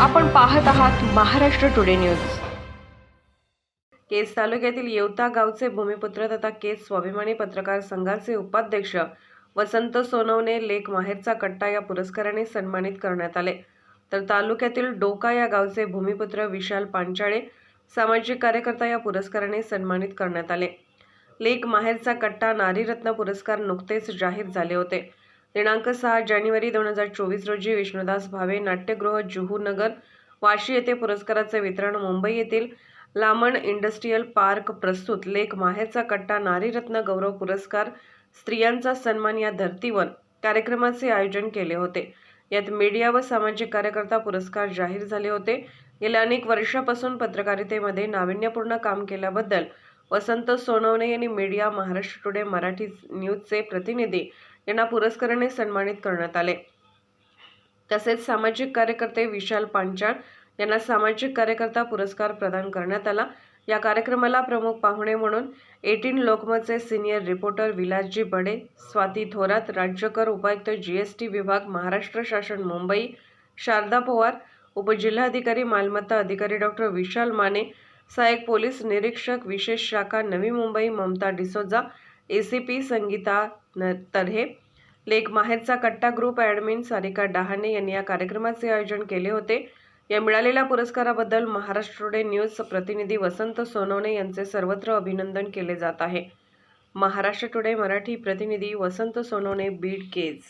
आपण पाहत आहात महाराष्ट्र टुडे न्यूज केस तालुक्यातील येवता गावचे भूमिपुत्र तथा केस स्वाभिमानी पत्रकार संघाचे उपाध्यक्ष वसंत सोनवणे लेख माहेरचा कट्टा या पुरस्काराने सन्मानित करण्यात आले. तर तालुक्यातील डोका या गावचे भूमिपुत्र विशाल पांचाळे सामाजिक कार्यकर्ता या पुरस्काराने सन्मानित करण्यात आले. लेख माहेरचा कट्टा नारीरत्न पुरस्कार नुकतेच जाहीर झाले होते. दिनांक सहा जानेवारी दोन हजार चोवीस रोजी विष्णुदास भावे नाट्यगृह जुहूनगर वाशी येथे पुरस्काराचे वितरण मुंबई येथील लामण इंडस्ट्रीयल पार्क प्रस्तुत लेख माहेरचा कट्टा नारीरत्न गौरव पुरस्कार स्त्रियांचा सन्मान या धर्तीवर कार्यक्रमाचे आयोजन केले होते. यात मीडिया व सामाजिक कार्यकर्ता पुरस्कार जाहीर झाले होते. गेल्या अनेक वर्षापासून पत्रकारितेमध्ये नाविन्यपूर्ण काम केल्याबद्दल वसंत सोनवणे यांनी मीडिया महाराष्ट्र टुडे मराठी न्यूजचे प्रतिनिधी यांना पुरस्काराने सन्मानित करण्यात आले. तसेच सामाजिक कार्यकर्ते विशाल पांचाळ यांना सामाजिक कार्यकर्ता पुरस्कार प्रदान करण्यात आला. या कार्यक्रमाला प्रमुख पाहुणे म्हणून एटीन लोकमतचे सिनियर रिपोर्टर विलासजी बडे स्वाती थोरात राज्यकर उपायुक्त जीएसटी विभाग महाराष्ट्र शासन मुंबई शारदा पवार उपजिल्हाधिकारी मालमत्ता अधिकारी डॉक्टर विशाल माने सहाय्यक पोलीस निरीक्षक विशेष शाखा नवी मुंबई ममता डिसोजा एसीपी संगीता न तर्हे लेख माहेरचा कट्टा ग्रुप ॲडमिन सारिका डहाणे यांनी या कार्यक्रमाचे आयोजन केले होते. या मिळालेल्या पुरस्काराबद्दल महाराष्ट्र टुडे न्यूज प्रतिनिधी वसंत सोनवणे यांचे सर्वत्र अभिनंदन केले जात आहे. महाराष्ट्र टुडे मराठी प्रतिनिधी वसंत सोनवणे बीड केज.